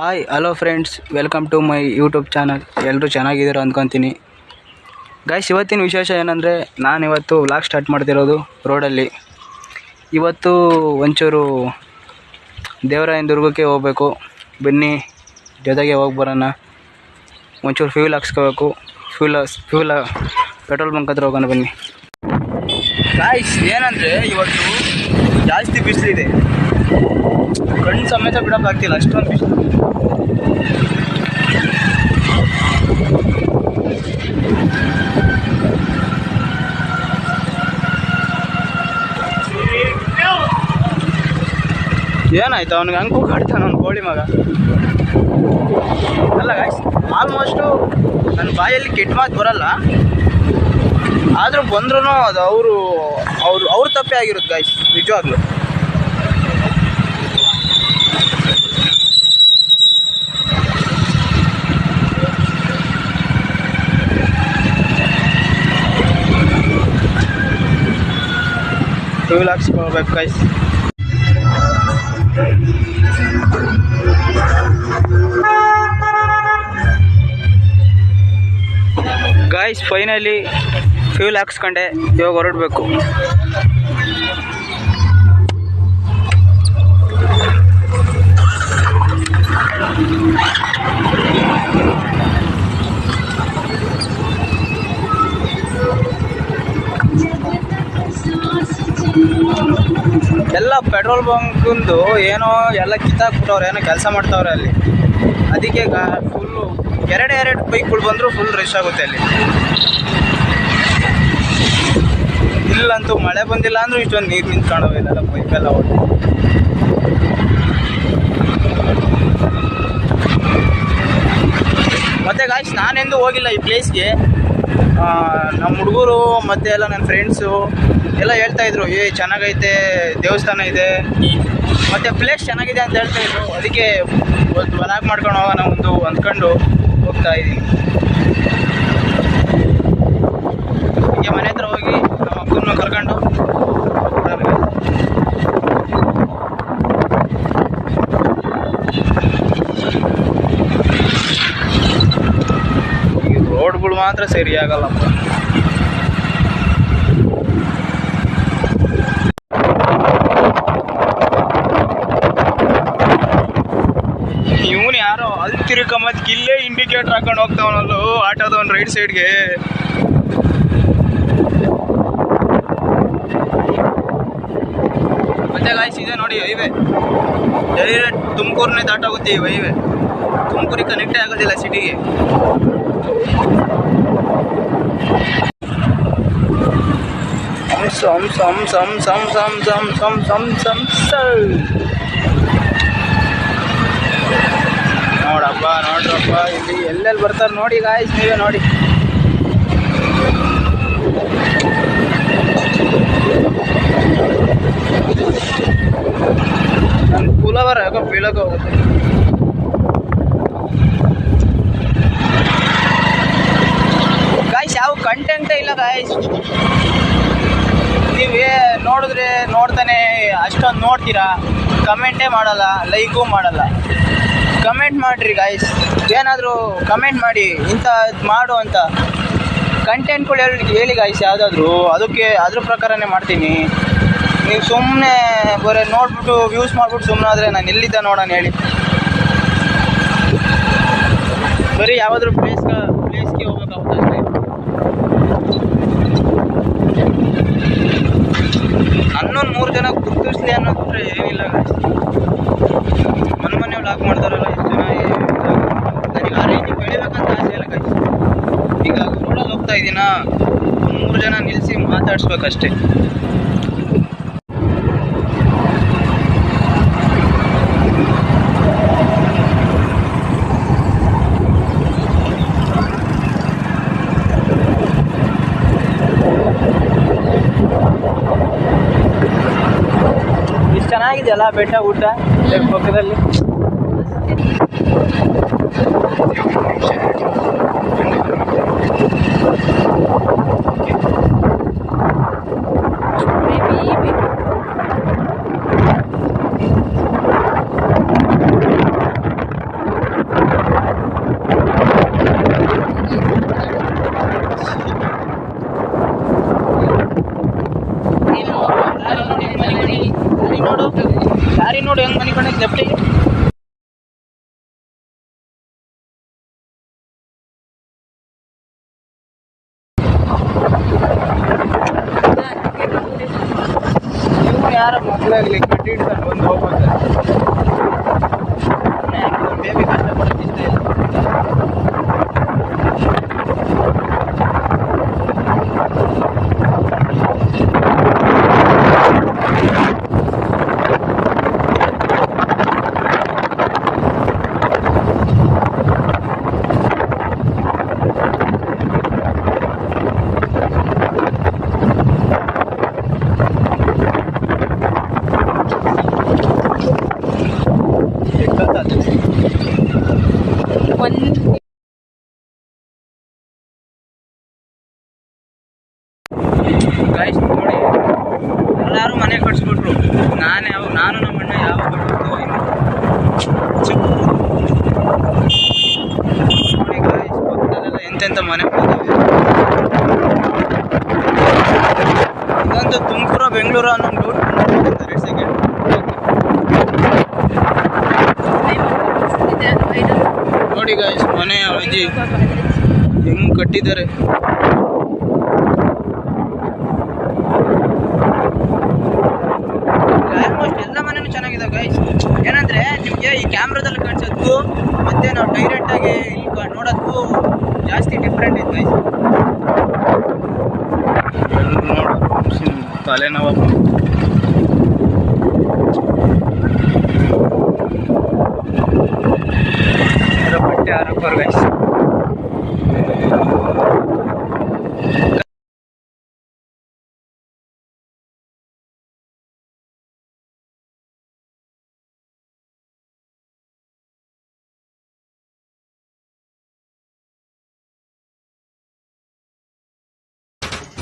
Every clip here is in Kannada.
Hi hello friends welcome to my YouTube channel ಎಲ್ಲರೂ ಚೆನ್ನಾಗಿದ್ದೀರ ಅಂದ್ಕೊತೀನಿ. ಗಾಯ್ಸ್ ಇವತ್ತಿನ ವಿಶೇಷ ಏನಂದರೆ ನಾನು ಇವತ್ತು ವ್ಲಾಗ್ ಸ್ಟಾರ್ಟ್ ಮಾಡ್ತಿರೋದು ರೋಡಲ್ಲಿ ಇವತ್ತು ಒಂಚೂರು ದೇವರಾಯನ ದುರ್ಗಕ್ಕೆ ಹೋಗಬೇಕು. ಬನ್ನಿ, ಜೊತೆಗೆ ಹೋಗಿ ಬರೋಣ. ಒಂಚೂರು ಫ್ಯೂಲ್ ಹಾಕ್ಸ್ಕೋಬೇಕು. ಫ್ಯೂಲ್ ಫ್ಯೂಲ್ ಪೆಟ್ರೋಲ್ ಬಂಕ್ ಹತ್ರ ಹೋಗೋಣ ಬನ್ನಿ. ಗಾಯ್ಸ್ ಏನಂದರೆ ಇವತ್ತು ಜಾಸ್ತಿ ಬಿಸಿಲಿದೆ. ಕಣ್ಣು ಸಮೇತ ಬಿಡೋಕ್ಕಾಗ್ತಿಲ್ಲ ಅಷ್ಟೊಂದು ಬಿಸಿಲು ಏನಾಯ್ತು? ಅವ್ನಿಗೆ ಹಂಗೆ ಕೂಗಾಡ್ತಾನ ಅವ್ನು ಕೋಳಿ ಮಗ. ಅಲ್ಲ ಗಾಯ್ಸ್ ಆಲ್ಮೋಸ್ಟು ನನ್ನ ಬಾಯಲ್ಲಿ ಕೆಟ್ಟ ಮಾತು ಬರಲ್ಲ. ಆದರೂ ಬಂದ್ರೂ ಅದು ಅವರು ಅವರು ಅವ್ರ ತಪ್ಪೇ ಆಗಿರುತ್ತೆ ಗಾಯ್ಸ್ ನಿಜವಾಗ್ಲೂ. टू लाख बाइस गाइस फाइनली फ्यूल हाकसकंडे इवरु Thank you. ಎಲ್ಲ ಪೆಟ್ರೋಲ್ ಬಂಕಂದು ಏನೋ ಎಲ್ಲ ಕಿತ್ತಾಕ್ಬಿಟ್ಟವ್ರೆ, ಏನೋ ಕೆಲಸ ಮಾಡ್ತಾವ್ರೆ ಅಲ್ಲಿ. ಅದಕ್ಕೆ ಫುಲ್ಲು ಎರಡು ಎರಡು ಬೈಕ್ಗಳು ಬಂದರೂ ಫುಲ್ ರಶ್ ಆಗುತ್ತೆ ಅಲ್ಲಿ. ಇಲ್ಲಂತೂ ಮಳೆ ಬಂದಿಲ್ಲ ಅಂದ್ರೂ ಇಷ್ಟೊಂದು ನೀರು ನಿಂತ್ಕೊಂಡವೆ ಬೈಕ್ ಎಲ್ಲ ಮತ್ತು ಮತ್ತೆ ಗಾಯ್ಸ್ ನಾನೆಂದು ಹೋಗಿಲ್ಲ ಈ ಪ್ಲೇಸ್ಗೆ ನಮ್ಮ ಹುಡುಗರು, ಮತ್ತೆ ಎಲ್ಲ ನನ್ನ ಫ್ರೆಂಡ್ಸು ಎಲ್ಲ ಹೇಳ್ತಾ ಇದ್ರು, ಏ, ಚೆನ್ನಾಗೈತೆ, ದೇವಸ್ಥಾನ ಇದೆ. ಮತ್ತೆ ಪ್ಲೇಸ್ ಚೆನ್ನಾಗಿದೆ ಅಂತ ಹೇಳ್ತಾ ಇದ್ರು. ಅದಕ್ಕೆ ಒಂದು ವಲಾಗ್ ಮಾಡ್ಕೊಂಡು ಹೋಗೋಣ ಒಂದು ಅಂದ್ಕೊಂಡು ಹೋಗ್ತಾ ಇದ್ದೀನಿ. ಹೀಗೆ ಮನೆ ಹತ್ರ ಹೋಗಿ ನಮ್ಮ ಅಕ್ಕನ ಕರ್ಕೊಂಡು ರೋಡ್ಗಳು ಮಾತ್ರ ಸರಿಯಾಗಲ್ಲಪ್ಪ ಇವನು ಯಾರೋ ಅಲ್ಲಿ ತಿರ್ಕೊಂಬತ್ ಇಲ್ಲೇ ಇಂಡಿಕೇಟರ್ ಹಾಕೊಂಡು ಹೋಗ್ತಾವನಲ್ಲೋ ಆಟೋದವನ್ ರೈಟ್ ಸೈಡ್ಗೆ. ಮತ್ತೆ ಗಾಯ್ಸ್ ಇದೆ ನೋಡಿ ಹೈವೇ ಡೈರೆಕ್ಟ್ ತುಮಕೂರನ್ನೇ ದಾಟಾಗುತ್ತೆ ಈ ಹೈವೇ ತುಮಕೂರಿಗೆ ಕನೆಕ್ಟೇ ಆಗೋದಿಲ್ಲ ಸಿಟಿಗೆ some some some some some some some some some some ನೋಡಪ್ಪ, ನೋಡ್ರಪ್ಪ, ಇಲ್ಲಿ ಎಲ್ಲೆಲ್ಲಿ ಬರ್ತಾರೆ ನೋಡಿ ಗಾಯ್ಸ್ ನೀವೇ ನೋಡಿ. ನನ್ನ ಯಾಕೋ ಹೋಗುತ್ತೆ. ಗಾಯ್ಸ್ ಯಾವ ಕಂಟೆಂಟೇ ಇಲ್ಲ ಗಾಯ್ಸ್ ನೀವೇ ನೋಡಿದ್ರೆ ನೋಡ್ತಾನೆ, ಅಷ್ಟೊಂದು ನೋಡ್ತೀರಾ? ಕಮೆಂಟೇ ಮಾಡಲ್ಲ ಲೈಕು ಮಾಡಲ್ಲ. ಕಮೆಂಟ್ ಮಾಡಿರಿ ಗಾಯ್ಸ್ ಏನಾದರೂ ಕಮೆಂಟ್ ಮಾಡಿ ಇಂಥ ಮಾಡು ಅಂತ. ಕಂಟೆಂಟ್ಗಳು ಹೇಳಿ ಹೇಳಿ ಗಾಯ್ಸ್ ಯಾವುದಾದ್ರೂ. ಅದಕ್ಕೆ, ಅದ್ರ ಪ್ರಕಾರನೇ ಮಾಡ್ತೀನಿ. ನೀವು ಸುಮ್ಮನೆ ಬರೀ ನೋಡ್ಬಿಟ್ಟು ವ್ಯೂಸ್ ಮಾಡ್ಬಿಟ್ಟು ಸುಮ್ಮನೆ ಆದರೆ ನಾನು ಎಲ್ಲಿದ್ದ ನೋಡೋಣ ಹೇಳಿ. ಬರೀ ಯಾವುದಾದ್ರೂ ಪ್ಲೇಸ್ಗೆ ಪ್ಲೇಸ್ಗೆ ಹೋಗಬೇಕಾಗುತ್ತೆ ಹನ್ನೊಂದು ಮೂರು ಜನ ಗುರ್ತಿಸ್ಲಿ ಅನ್ನೋದ್ರೆ ಏನಿಲ್ಲ ಮನೆ ಮನೆ ಲಾಕ್ ಮಾಡ್ತಾರಲ್ಲ ಎಷ್ಟು ಜನ ನನಗೆ ಆ ರೇಂಜಿಗೆ ಬೆಳಿಬೇಕಂತ ಆಸೆ ಇಲ್ಲ guys. ಈಗ ರೋಡಲ್ಲಿ ಹೋಗ್ತಾ ಇದ್ದೀನಾ? ಮೂರು ಜನ ನಿಲ್ಲಿಸಿ ಮಾತಾಡ್ಸ್ಬೇಕಷ್ಟೇ. ಇಷ್ಟು ಚೆನ್ನಾಗಿದೆಯಲ್ಲ ಬೆಟ್ಟ ಊಟ ಪಕ್ಕದಲ್ಲಿ? ನಾನು ಯಾವ ನಾನು ನಮ್ಮ ಅಣ್ಣ ಯಾವ ಎಂತ ಎಂತೆಂಥ ಮನೆ ಇದೊಂದು ತುಮಕೂರು ಬೆಂಗಳೂರು ಅನ್ನೋ ಎರಡು ಸೆಕೆಂಡ್. ನೋಡಿ ಗಾಯ್ಸ್ ಮನೆ ಅಜ್ಜಿ ಹೆಂಗ್ ಕಟ್ಟಿದ್ದಾರೆ ಆಲ್ಮೋಸ್ಟ್ ಎಲ್ಲ ಮನೆನೂ ಚೆನ್ನಾಗಿದೆ ಗೈಸ್ ಏನಂದ್ರೆ ನಿಮಗೆ ಈ ಕ್ಯಾಮ್ರಾದಲ್ಲಿ ಕಾಣಿಸೋದಕ್ಕೂ ಮತ್ತೆ ನಾವು ಡೈರೆಕ್ಟ್ ಆಗಿ ಇಲ್ಲಿ ಕಾ- ನೋಡೋದಕ್ಕೂ ಜಾಸ್ತಿ ಡಿಫ್ರೆಂಟ್ ಇತ್ತು ನೋಡಿ ತಲೆನೋವು ಬಟ್ಟೆ ಆರೋಗ್ಯ ಗೈಸ್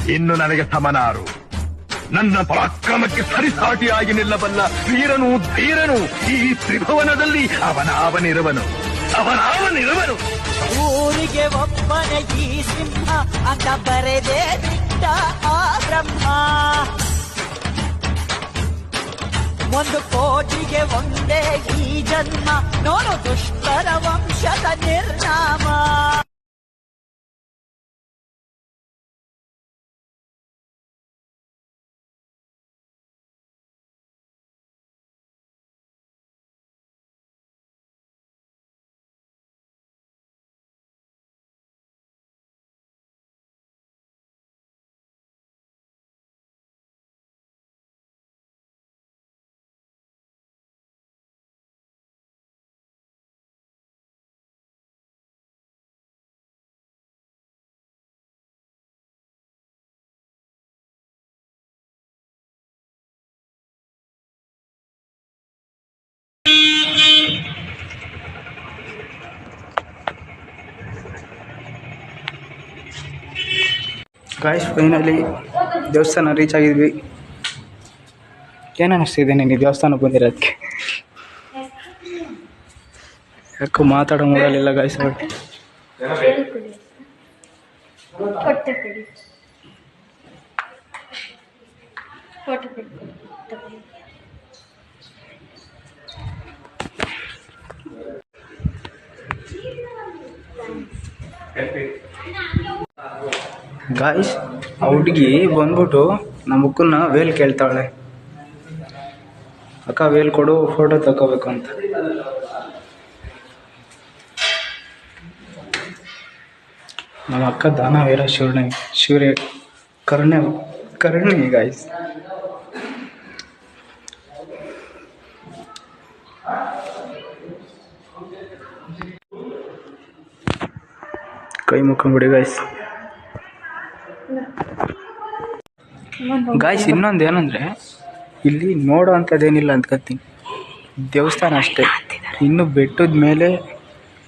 ಇನ್ನು ನನಗೆ ಸಮನಾರು ನನ್ನ ಪರಾಕ್ರಮಕ್ಕೆ ಸರಿಸಾಟಿಯಾಗಿ ನಿಲ್ಲಬಲ್ಲ ವೀರನು ಧೀರನು ಈ ತ್ರಿಭುವನದಲ್ಲಿ ಅವನಾವನಿರುವನು. ಅವನಾವನಿರುವನು. ಊರಿಗೆ ಒಬ್ಬನ ಈ ಸಿಂಹ, ಅಂತ ಬರೆದೇ ಆ ಬ್ರಹ್ಮ. ಒಂದು ಕೋಟಿಗೆ ಒಂದೇ ಈ ಜನ್ಮ, ನೋಡು ದುಷ್ಟರ ವಂಶದ ನಿರ್ನಾಮ. ಗಾಯ್ಸ್ ಫೈನಲಿ ದೇವಸ್ಥಾನ ರೀಚ್ ಆಗಿದ್ವಿ. ಏನು ಅನ್ನಿಸ್ತಿದೆ ನಿನಗೆ ದೇವಸ್ಥಾನ ಬಂದಿರೋದಕ್ಕೆ? ಯಾಕೋ ಮಾತಾಡೋ ಮೂಡಲಿಲ್ಲ ಗಾಯ್ಸ್. ಗಾಯ್ಸ್ ಆ ಹುಡುಗಿ ಬಂದ್ಬಿಟ್ಟು ನಮ್ಮ ಅಕ್ಕನ ವೇಲ್ ಕೇಳ್ತಾಳೆ. ಅಕ್ಕ ವೇಲ್ ಕೊಡು ಫೋಟೋ ತಗೋಬೇಕು ಅಂತ. ನಮ್ಮ ಅಕ್ಕ ದಾನವೀರ ಶಿವಣಿ ಶಿವರೇ, ಕರುಣೆ, ಕರುಣಿ ಗಾಯ್ಸ್ ಕೈ ಮುಖಂಬಿಡಿ ಗಾಯ್ಸ್ ಗಾಯ್ಸ್ ಇನ್ನೊಂದು ಏನಂದರೆ, ಇಲ್ಲಿ ನೋಡೋ ಅಂಥದ್ದೇನಿಲ್ಲ ದೇವಸ್ಥಾನ ಅಷ್ಟೇ. ಇನ್ನು ಬೆಟ್ಟದ ಮೇಲೆ,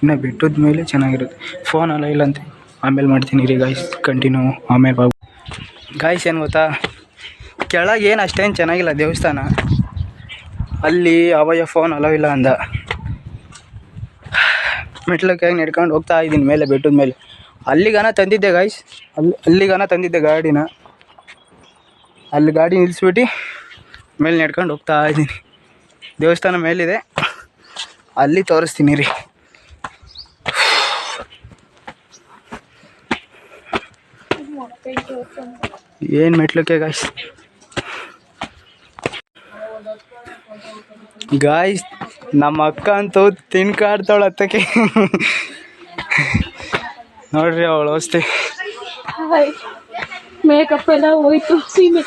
ಇನ್ನು ಬೆಟ್ಟದ ಮೇಲೆ ಚೆನ್ನಾಗಿರುತ್ತೆ. ಫೋನ್ ಅಲ್ಲ ಇಲ್ಲ ಅಂತ. ಆಮೇಲೆ ಮಾಡ್ತೀನಿ ರೀ ಗಾಯ್ಸ್ ಕಂಟಿನ್ಯೂ ಆಮೇಲೆ ಬಾಬು ಗಾಯ್ಸ್ ಏನು ಗೊತ್ತಾ? ಕೆಳಗೆ ಏನು ಅಷ್ಟೇನು ಚೆನ್ನಾಗಿಲ್ಲ ದೇವಸ್ಥಾನ. ಅಲ್ಲಿ ಅವಯ ಫೋನ್ ಅಲೋ ಇಲ್ಲ ಅಂದ. ಮೆಟ್ಲಕ್ಕೆ ನಡ್ಕೊಂಡು ಹೋಗ್ತಾ ಇದ್ದೀನಿ ಮೇಲೆ, ಬೆಟ್ಟದ ಮೇಲೆ. ಅಲ್ಲಿಗಾನ ತಂದಿದ್ದೆ ಗಾಯ್ಸ್ ಅಲ್ಲಿ, ಅಲ್ಲಿಗಾನ ತಂದಿದ್ದೆ ಗಾಡಿನ. ಅಲ್ಲಿ ಗಾಡಿ ನಿಲ್ಲಿಸ್ಬಿಟ್ಟು ಮೇಲೆ ನಡ್ಕೊಂಡು ಹೋಗ್ತಾ ಇದ್ದೀನಿ. ದೇವಸ್ಥಾನ ಮೇಲಿದೆ. ಅಲ್ಲಿ ತೋರಿಸ್ತೀನಿ ರೀ. ಏನು ಮೆಟ್ಲಕ್ಕೆ ಗಾಯ್ಸ್ ಗಾಯ್ಸ್ ನಮ್ಮ ಅಕ್ಕ ಅಂತೂ ತಿನ್ಕಾಡ್ತಾವಳ ಅತ್ತಕ್ಕೆ. ನೋಡ್ರಿ ಅವಳು ಅವಸ್ಥೆ. ಮೇಕಪ್ ಎಲ್ಲ ಹೋಯ್ತು. ಸೀಮೆ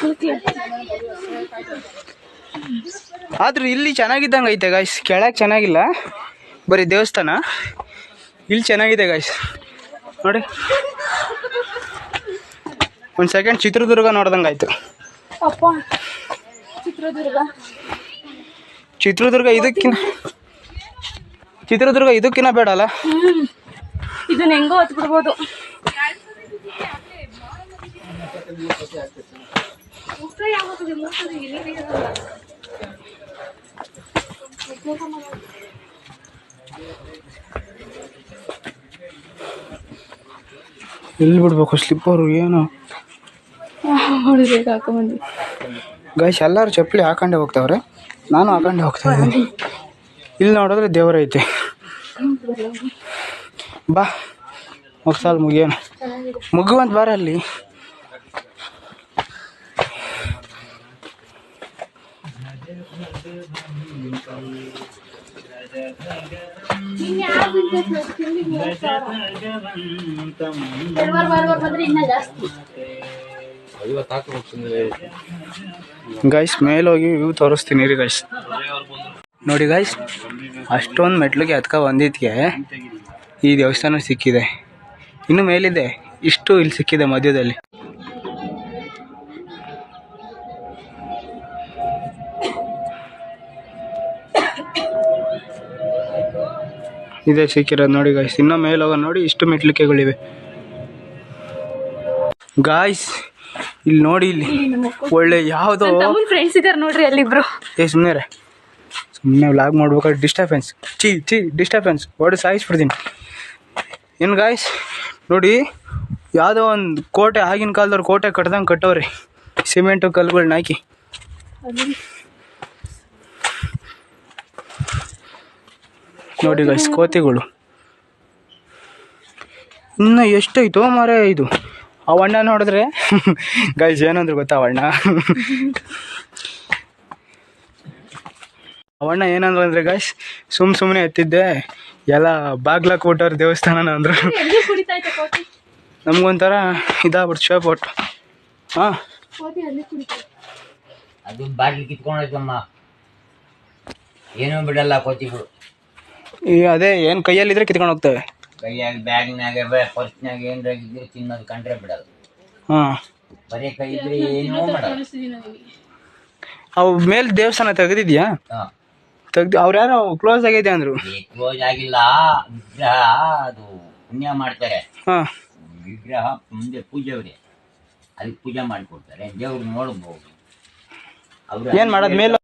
ಆದ್ರೂ ಇಲ್ಲಿ ಚೆನ್ನಾಗಿದ್ದಂಗೆ ಐತೆ ಗಾಯ್ಸ್ ಕೆಳಗೆ ಚೆನ್ನಾಗಿಲ್ಲ. ಬರೀ ದೇವಸ್ಥಾನ. ಇಲ್ಲಿ ಚೆನ್ನಾಗಿದೆ ಗಾಯ್ಸ್ ನೋಡಿ. ಒಂದು ಸೆಕೆಂಡ್ ಚಿತ್ರದುರ್ಗ ನೋಡ್ದಂಗೆ ಆಯ್ತು. ಅಪ್ಪ ಚಿತ್ರದುರ್ಗ. ಚಿತ್ರದುರ್ಗ ಇದಕ್ಕಿನ ಚಿತ್ರದುರ್ಗ ಇದಕ್ಕಿನ ಬೇಡ ಅಲ್ಲ? ಇದನ್ನ ಹೆಂಗೋ ಹತ್ ಬಿಡ್ಬೋದು ಎಲ್ಲಿ ಬಿಡ್ಬೇಕು ಸ್ಲಿಪ್ಪರು ಏನು? ಹೊಡಿಬೇಕು ಎಲ್ಲರೂ ಚಪ್ಪಲಿ ಹಾಕೊಂಡೆ ಹೋಗ್ತಾವ್ರೆ. ನಾನು ಹಾಕೊಂಡೆ ಹೋಗ್ತಾ ಇದ್ದೀನಿ. ಇಲ್ಲಿ ನೋಡಿದ್ರೆ ದೇವರೈತೆ ಬಾ, ಮುಗ್ಸಾಲ್ ಮುಗಿಯೋಣ. ಮುಗುವಂತ ಬಾರ ಅಲ್ಲಿ ಗೈಸ್ ಮೇಲೆ ಹೋಗಿ ವ್ಯೂ ತೋರಿಸ್ತೀನಿ ರೀ ಗೈಸ್ ನೋಡಿ ಗೈಸ್ ಅಷ್ಟೊಂದು ಮೆಟ್ಲಿಗೆ ಅದಕ ಬಂದಿದ್ಕೆ ಈ ದೇವಸ್ಥಾನ ಸಿಕ್ಕಿದೆ. ಇನ್ನು ಮೇಲಿದೆ, ಇಷ್ಟು ಇಲ್ಲಿ ಸಿಕ್ಕಿದೆ ಮಧ್ಯದಲ್ಲಿ. ಇದೆ ಸಿಕ್ಕಿರೋದು ನೋಡಿ ಗಾಯ್ಸ್ ಇನ್ನೂ ಮೇಲೆ ಹೋಗೋ ನೋಡಿ ಇಷ್ಟು ಮೆಟ್ಲಿಕೆಗಳಿವೆ ಗಾಯ್ಸ್ ಇಲ್ಲಿ ನೋಡಿ ಇಲ್ಲಿ ಒಳ್ಳೆ ಯಾವುದೋ ಫ್ರೆಂಡ್ಸ್ ಇದಾರೆ ನೋಡ್ರಿ ಅಲ್ಲಿಬ್ರು. ಏ ಸುಮ್ಮನೆ ರೇ ಸುಮ್ಮನೆ ವ್ಲಾಗ್ ಮಾಡ್ಬೇಕಾದ್ರೆ ಡಿಸ್ಟರ್ಬೆನ್ಸ್ ಚಿ ಚಿ ಡಿಸ್ಟರ್ಬೆನ್ಸ್ ಒಡೆ ಸಾಯಿಸ್ಬಿಡ್ತೀನಿ. ಏನು ಗಾಯ್ಸ್ ನೋಡಿ ಯಾವುದೋ ಒಂದು ಕೋಟೆ ಆಗಿನ ಕಾಲದವ್ರು ಕೋಟೆ ಕಟ್ದಂಗೆ ಕಟ್ಟವ್ರಿ. ಸಿಮೆಂಟು ಕಲ್ಲುಗಳನ್ನ ಹಾಕಿ. ನೋಡಿ ಗೈಸ್ ಕೋತಿಗಳು. ಇನ್ನು ಎಷ್ಟೈತೋ ಮಾರೇ ಇದು. ಆ ಅಣ್ಣ ನೋಡಿದ್ರೆ ಗೈಸ್ ಏನಂದ್ರೆ ಗೊತ್ತಾ ಅವಣ್ಣ? ಅಣ್ಣ ಅವಣ್ಣ ಏನಂದ್ರು ಅಂದ್ರೆ ಗೈಸ್ ಸುಮ್ ಸುಮ್ಮನೆ ಎತ್ತಿದ್ದೆ. ಎಲ್ಲ ಬಾಗ್ಲಾಕ್ ಕೊಟ್ಟವ್ರ ದೇವಸ್ಥಾನನ ಅಂದ್ರು. ಎಲ್ಲಿ ಕುಡಿತೈತೆ ಕೋತಿ? ನಮ್ಗೊಂಥರ ಇದಾಗ್ಬಿಡ್ತು ಶೇಪ್ ಒಟ್ಟು. ಹಾಂ. ಕೋತಿ ಅಲ್ಲಿ ಕುಡಿತೈತೆ ಅದು ಬಾಗಿಲು ಕಿತ್ಕೊಂಡೋಯ್ತಮ್ಮ ಏನೂ ಬಿಡಲ್ಲ ಕೋತಿಗಳು. ಈ ಅದೇ ಏನು ಕೈಯಲ್ಲಿದ್ರೆ ಕಿತ್ಕೊಂಡು ಹೋಗ್ತವೆ. ಕೈಯಾಗ ಬ್ಯಾಗ್ನಾಗ ಪರ್ಸ್ನಾಗ ಏನ್ರ ಇದ್ರೆ ತಿನ್ನೋದು ಕಂಡ್ರೆ ಬಿಡೋದು. ಹಾಂ. ಬರೀ ಕೈ ಇದ್ರೆ ಏನೂ ಮಾಡೋದು ಅವು ಮೇಲೆ ದೇವಸ್ಥಾನ ತೆಗ್ದಿದ್ಯಾ? ಹಾ. ತೆಗ್ದು ಅವ್ರು ಯಾರೋ ಕ್ಲೋಸ್ ಆಗೈತೆ ಅಂದ್ರು. ಕ್ಲೋಸ್ ಆಗಿಲ್ಲ. ವಿಗ್ರಹ ಅದು ಪುಣ್ಯ ಮಾಡ್ತಾರೆ. ಹಾಂ. ವಿಗ್ರಹ ಮುಂದೆ ಪೂಜೆ ಅವ್ರೆ. ಅಲ್ಲಿ ಪೂಜೆ ಮಾಡಿಕೊಡ್ತಾರೆ. ದೇವ್ರು ನೋಡ್ಬೋದು. ಅವ್ರು ಏನು ಮಾಡೋದು? ಮೇಲೆ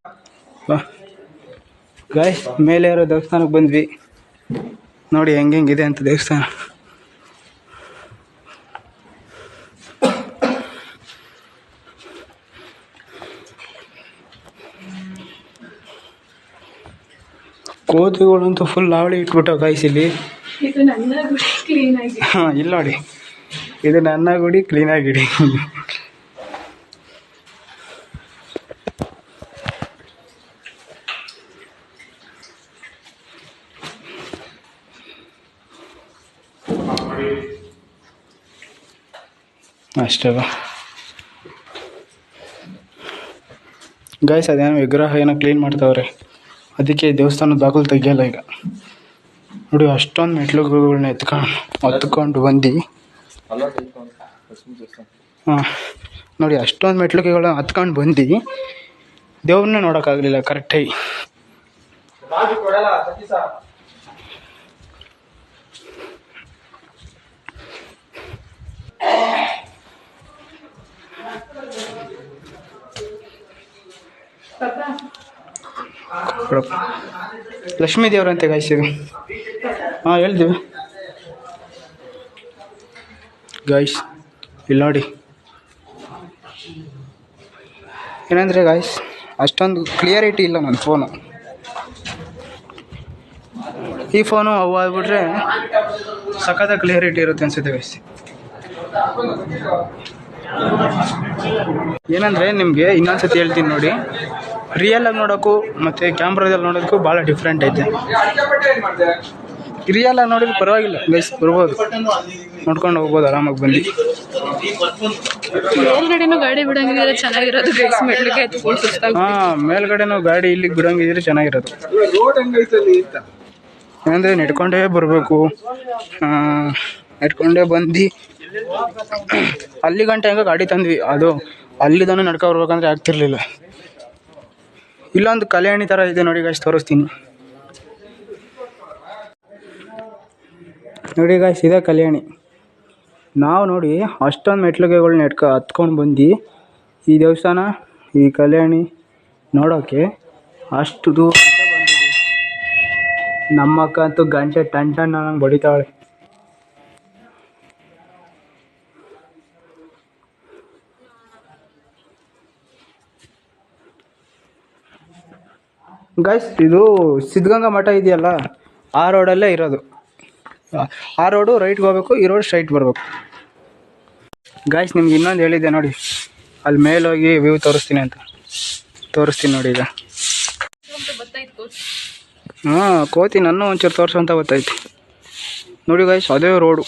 ಗಾಯ್ಸ್ ಮೇಲೆ ಇರೋ ದೇವಸ್ಥಾನಕ್ಕೆ ಬಂದ್ವಿ. ನೋಡಿ ಹೆಂಗೆ ಹೆಂಗಿದೆ ಅಂತ ದೇವಸ್ಥಾನ. ಕೋತಿಗಳಂತೂ ಫುಲ್ ಅವಳಿ ಇಟ್ಬಿಟ್ಟು ಗಾಯ್ಸ್ ಇಲ್ಲಿ. ಹಾಂ ಇಲ್ಲ ನೋಡಿ. ಇದು ನನ್ನ ಗುಡಿ ಕ್ಲೀನಾಗಿಡಿ ಅಷ್ಟೇ ಗಾಯ್ಸ್ ಅದೇನೋ ವಿಗ್ರಹ ಏನೋ ಕ್ಲೀನ್ ಮಾಡ್ತಾವ್ರೆ. ಅದಕ್ಕೆ ದೇವಸ್ಥಾನದ ಬಾಗಿಲು ತೆಗಿಯಲ್ಲ ಈಗ. ನೋಡಿ, ಅಷ್ಟೊಂದು ಮೆಟ್ಲುಗಳನ್ನ ಎತ್ಕೊಂಡು ಹೊತ್ಕೊಂಡು ಬಂದು. ಹಾಂ. ನೋಡಿ, ಅಷ್ಟೊಂದು ಮೆಟ್ಲುಗಳನ್ನ ಹತ್ಕೊಂಡು ಬಂದು. ದೇವ್ರನ್ನ ನೋಡೋಕ್ಕಾಗಲಿಲ್ಲ ಕರೆಕ್ಟಾಗಿ ಕೊಡಪ್ಪ. ಲಕ್ಷ್ಮೀ ದೇವ್ರಂತೆ ಗಾಯ್ಸಿದು ಹಾಂ, ಹೇಳ್ತೀವಿ. ಗಾಯ್ಸ್ ಇಲ್ಲಿ ನೋಡಿ. ಏನಂದರೆ ಗಾಯ್ಸ್ ಅಷ್ಟೊಂದು ಕ್ಲಿಯರಿಟಿ ಇಲ್ಲ ನನ್ನ ಫೋನು ಈ ಫೋನು ಅವು ಆಗ್ಬಿಟ್ರೆ ಸಖತ್ತ ಕ್ಲಿಯರಿಟಿ ಇರುತ್ತೆ ಅನ್ಸುತ್ತೆ ಗಾಯ್ಸ್ ಏನಂದರೆ ನಿಮಗೆ ಇನ್ನೊಂದ್ಸತಿ ಹೇಳ್ತೀನಿ ನೋಡಿ. ರಿಯಲ್ ಆಗಿ ನೋಡೋಕ್ಕೂ ಮತ್ತು ಕ್ಯಾಮ್ರಾದಲ್ಲಿ ನೋಡೋದಕ್ಕೂ ಭಾಳ ಡಿಫ್ರೆಂಟ್ ಐತೆ. ರಿಯಲ್ ಆಗಿ ನೋಡಿದ್ರೆ ಪರವಾಗಿಲ್ಲ ಗೈಸ್ ಬರ್ಬೋದು. ನೋಡ್ಕೊಂಡು ಹೋಗ್ಬೋದು ಆರಾಮಾಗಿ ಬಂದು ಮೇಲ್ಗಡೆನೂ ಗಾಡಿ ಬಿಡಂಗಿದ್ರೆ ಚೆನ್ನಾಗಿರೋದು ಗೈಸ್ ಸುಸ್ತಾಗ ಹಾಂ ಮೇಲ್ಗಡೆನೂ ಗಾಡಿ ಇಲ್ಲಿಗೆ ಬಿಡೋಂಗಿದ್ರೆ ಚೆನ್ನಾಗಿರೋದು. ಅಂದರೆ ನೆಡ್ಕೊಂಡೇ ಬರಬೇಕು. ನಡ್ಕೊಂಡೇ ಬಂದು. ಅಲ್ಲಿ ಗಂಟೆ ಹೆಂಗೆ ಗಾಡಿ ತಂದ್ವಿ. ಅದು ಅಲ್ಲಿದನ್ನು ನಡ್ಕೊ ಬರ್ಬೇಕಂದ್ರೆ ಆಗ್ತಿರ್ಲಿಲ್ಲ. ಇಲ್ಲೊಂದು ಕಲ್ಯಾಣಿ ಥರ ಇದೆ ನೋಡಿ ಗಾಯ್ಸ್ ತೋರಿಸ್ತೀನಿ. ನೋಡಿ ಗಾಯ್ಸ್ ಇದೆ ಕಲ್ಯಾಣಿ. ನಾವು ನೋಡಿ ಅಷ್ಟೊಂದು ಮೆಟ್ಲುಗೆಗಳನ್ನ ಎಟ್ಕ ಹತ್ಕೊಂಡು ಬಂದು ಈ ದೇವಸ್ಥಾನ, ಈ ಕಲ್ಯಾಣಿ ನೋಡೋಕ್ಕೆ ಅಷ್ಟು ದೂರ ನಮ್ಮಕ್ಕ ಅಂತೂ ಗಂಟೆ ಟನ್ ಟನ್ ನನಗೆ ಬಡಿತಾಳೆ. ಗೈಸ್ ಇದು ಸಿದ್ಧಗಂಗಾ ಮಠ ಇದೆಯಲ್ಲ? ಆ ರೋಡಲ್ಲೇ ಇರೋದು. ಆ- ರೋಡು ರೈಟ್ಗೆ ಹೋಗ್ಬೇಕು, ಈ ರೋಡ್ ಸ್ಟ್ರೈಟ್ ಬರಬೇಕು. ಗಾಯ್ಸ್ ನಿಮ್ಗೆ ಇನ್ನೊಂದು ಹೇಳಿದ್ದೆ ನೋಡಿ. ಅಲ್ಲಿ ಮೇಲೋಗಿ ವ್ಯೂ ತೋರಿಸ್ತೀನಿ ಅಂತ. ತೋರಿಸ್ತೀನಿ ನೋಡಿ ಈಗ. ಹಾಂ, ಕೋತಿ ನನ್ನ ಒಂಚೂರು ತೋರಿಸೋ ಅಂತ ಗೊತ್ತಾಯ್ತು. ನೋಡಿ ಗಾಯ್ಸ್ ಅದೇ ರೋಡು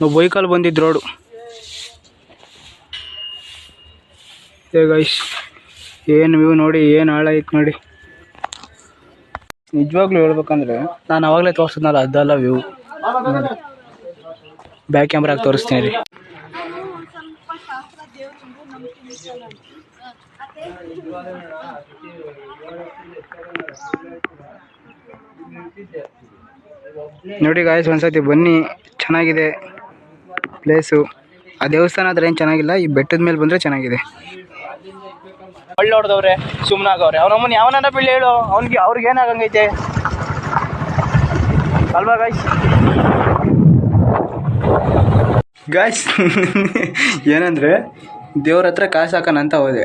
ನಾವು ಬೈಕಲ್ಲಿ ಬಂದಿದ್ದು ರೋಡು ಏ ಗೈಸ್ ಏನು ವ್ಯೂ ನೋಡಿ, ಏನು ಹಾಳಾಯ್ತು ನೋಡಿ. ನಿಜವಾಗ್ಲೂ ಹೇಳ್ಬೇಕಂದ್ರೆ, ನಾನು ಅವಾಗಲೇ ತೋರಿಸಿದ್ನಲ್ಲ, ಅದಲ್ಲ ವ್ಯೂ ಬ್ಯಾಕ್ ಕ್ಯಾಮ್ರಾಗ ತೋರಿಸ್ತೀನಿ ರೀ. ನೋಡಿ ಗಾಯ್ಸ್ ಒಂದ್ಸತಿ ಬನ್ನಿ, ಚೆನ್ನಾಗಿದೆ ಪ್ಲೇಸು ಆ ದೇವಸ್ಥಾನ ಆದರೆ ಏನು ಚೆನ್ನಾಗಿಲ್ಲ, ಈ ಬೆಟ್ಟದ ಮೇಲೆ ಬಂದರೆ ಚೆನ್ನಾಗಿದೆ. ಒಳ್ಳೆ ಹೊಡೆದವ್ರೆ ಸುಮ್ಮನಾಗವ್ರೆ ಅವ್ನಮ್ಮನ ಯಾವನಾರ ಬೀಳಿ ಹೇಳು. ಅವ್ನಿಗೆ ಅವ್ರಿಗೆ ಏನಾಗಂಗೈತೆ? ಅಲ್ವಾ ಗಾಯ್ಸ್ ಗಾಯ್ಸ್ ಏನಂದ್ರೆ, ದೇವ್ರ ಹತ್ರ ಕಾಸು ಹಾಕೋಣ ಅಂತ ಹೋದೆ.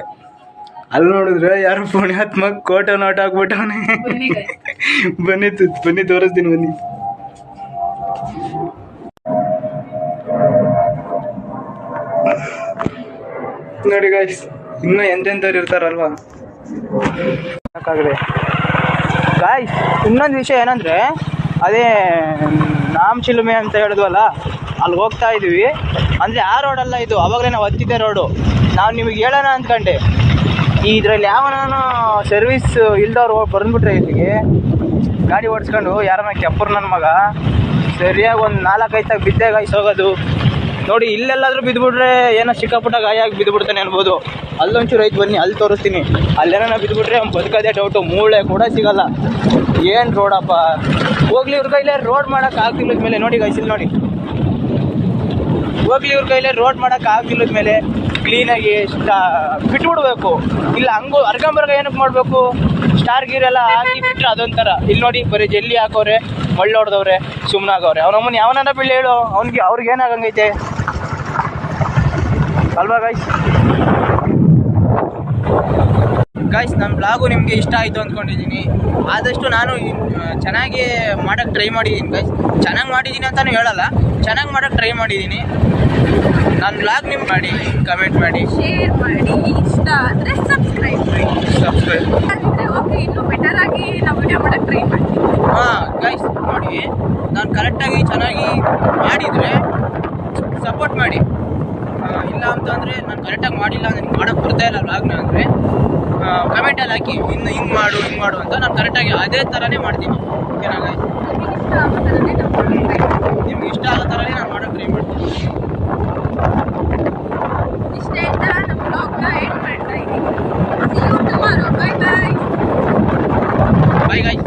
ಅಲ್ಲಿ ನೋಡಿದ್ರೆ ಯಾರು ಪುಣ್ಯಾತ್ಮ ಕೋಟೆ ನೋಟ್ ಹಾಕ್ಬಿಟ್ಟವನೆ. ಬನ್ನಿ ಬನ್ನಿ ತೋರಿಸ್ತೀನಿ, ಬನ್ನಿ. ನೋಡಿ ಗಾಯ್ಸ್ ಇನ್ನೂ ಎಂತೆಂಥವ್ರು ಇರ್ತಾರಲ್ವಾ? ಗಾಯ್ಸ್ ಇನ್ನೊಂದು ವಿಷಯ ಏನಂದರೆ, ಅದೇ, ನಾಮ್ ಚಿಲುಮೆ ಅಂತ ಹೇಳಿದ್ವಲ್ಲ, ಅಲ್ಲಿ ಹೋಗ್ತಾ ಇದೀವಿ. ಅಂದರೆ ಆ ರೋಡಲ್ಲ ಇದು, ಅವಾಗಲೇ ನಾವು ಹತ್ತಿದ್ದೆ ರೋಡು ನಾವು ನಿಮಗೆ ಹೇಳೋಣ ಅಂದ್ಕೊಂಡೆ ಇದರಲ್ಲಿ ಯಾವ ನಾನು ಸರ್ವಿಸ್ ಇಲ್ದವ್ರು ಬಂದ್ಬಿಟ್ರೆ ಇಲ್ಲಿಗೆ, ಗಾಡಿ ಓಡಿಸ್ಕೊಂಡು ಯಾರನ್ನ ಕೆಪ್ಪರ್ ನನ್ನ ಮಗ, ಸರಿಯಾಗಿ ಒಂದು ನಾಲ್ಕೈದು ತಾಗ ಬಿದ್ದೆ ಗಾಯ್ಸ್ ಹೋಗೋದು. ನೋಡಿ, ಇಲ್ಲೆಲ್ಲಾದ್ರೂ ಬಿದ್ದುಬಿಟ್ರೆ ಏನೋ ಸಿಕ್ಕಾಪುಟ್ಟ ಗಾಯಾಗಿ ಬಿದ್ದುಬಿಡ್ತಾನೆ ಅನ್ಬೋದು. ಅಲ್ಲೊಂಚೂರು ಐತೆ ಬನ್ನಿ, ಅಲ್ಲಿ ತೋರಿಸ್ತೀನಿ. ಅಲ್ಲೇನೋ ಬಿದ್ದುಬಿಟ್ರೆ ಅವ್ನು ಬದುಕೋದೇ ಡೌಟು ಮೂಳೆ ಕೂಡ ಸಿಗಲ್ಲ. ಏನು ರೋಡಪ್ಪ ಹೋಗ್ಲಿ ಇವ್ರ ಕೈಲೇ ರೋಡ್ ಮಾಡೋಕೆ ಆಗ್ತಿಲ್ಲದ ಮೇಲೆ, ನೋಡಿ ಗೈಸಿಲ್ ನೋಡಿ. ಹೋಗ್ಲಿ ಇವ್ರ ಕೈಲೇ ರೋಡ್ ಮಾಡೋಕೆ ಆಗ್ತಿಲ್ಲದ ಮೇಲೆ ಕ್ಲೀನಾಗಿ ಬಿಟ್ಬಿಡ್ಬೇಕು. ಇಲ್ಲ, ಹಂಗು ಅರ್ಗಂಬರ್ಗ ಏನಕ್ಕೆ ಮಾಡಬೇಕು? ಸ್ಟಾರ್ ಗೀರ್ ಎಲ್ಲ ಹಾಕಿ ಬಿಟ್ರೆ ಅದೊಂಥರ. ಇಲ್ಲಿ ನೋಡಿ, ಬರೀ ಜಲ್ಲಿ ಹಾಕೋರೆ. ಮಳ್ಳು ಹೊಡೆದವ್ರೆ ಸುಮ್ಮನಾಗವ್ರೆ ಅಮ್ಮನ ಯಾವನ ಬೀಳಿ ಹೇಳು. ಅವ್ನಿಗೆ ಅವ್ರಿಗೆ ಏನಾಗಂಗೈತೆ? ಅಲ್ವಾ ಗಾಯ್ಸ್ ಗಾಯ್ಸ್ ನಮ್ಮ ಬ್ಲಾಗು ನಿಮಗೆ ಇಷ್ಟ ಆಯಿತು ಅಂದ್ಕೊಂಡಿದ್ದೀನಿ ಆದಷ್ಟು ನಾನು ಚೆನ್ನಾಗಿ ಮಾಡೋಕ್ಕೆ ಟ್ರೈ ಮಾಡಿದ್ದೀನಿ ಗೈಸ್ ಚೆನ್ನಾಗಿ ಮಾಡಿದ್ದೀನಿ ಅಂತಲೂ ಹೇಳಲ್ಲ. ಚೆನ್ನಾಗಿ ಮಾಡೋಕ್ಕೆ ಟ್ರೈ ಮಾಡಿದ್ದೀನಿ ನನ್ನ ಬ್ಲಾಗ್ ನಿಮ್ಗೆ ಮಾಡಿ ಕಮೆಂಟ್ ಮಾಡಿ. ಶೇರ್ ಮಾಡಿ ಇಷ್ಟ ಆದರೆ ಸಬ್ಸ್ಕ್ರೈಬ್ ಮಾಡಿ. ಸಬ್ಸ್ಕ್ರೈಬ್ ಮಾಡಿ ಓಕೆ ಇನ್ನೂ ಬೆಟರ್ ಆಗಿ ನಾವು ವಿಡಿಯೋ ಮಾಡಕ್ಕೆ ಟ್ರೈ ಮಾಡ್ತೀವಿ. ಹಾಂ ಗೈಸ್ ನೋಡಿ. ನಾನು ಕರೆಕ್ಟಾಗಿ ಚೆನ್ನಾಗಿ ಮಾಡಿದರೆ ಸಪೋರ್ಟ್ ಮಾಡಿ. ಇಲ್ಲ ಅಂತಂದರೆ ನಾನು ಕರೆಕ್ಟಾಗಿ ಮಾಡಿಲ್ಲ ನನಗೆ ಮಾಡೋಕ್ಕೆ ಬರ್ತಾ ಇಲ್ಲ ಲಾಗ್ನ ಅಂದರೆ ಕಮೆಂಟಲ್ಲಿ ಹಾಕಿ ಇನ್ನು ಹಿಂಗೆ ಮಾಡು ಹಿಂಗೆ ಮಾಡು ಅಂತ ನಾನು ಕರೆಕ್ಟಾಗಿ ಅದೇ ಥರನೇ ಮಾಡ್ತೀನಿ. ಓಕೆನಾ ನಿಮ್ಗೆ ಇಷ್ಟ ಆಗೋ ಥರನೇ ನಾನು ಮಾಡೋ ಟ್ರೈ ಮಾಡ್ತೀನಿ. Bye guys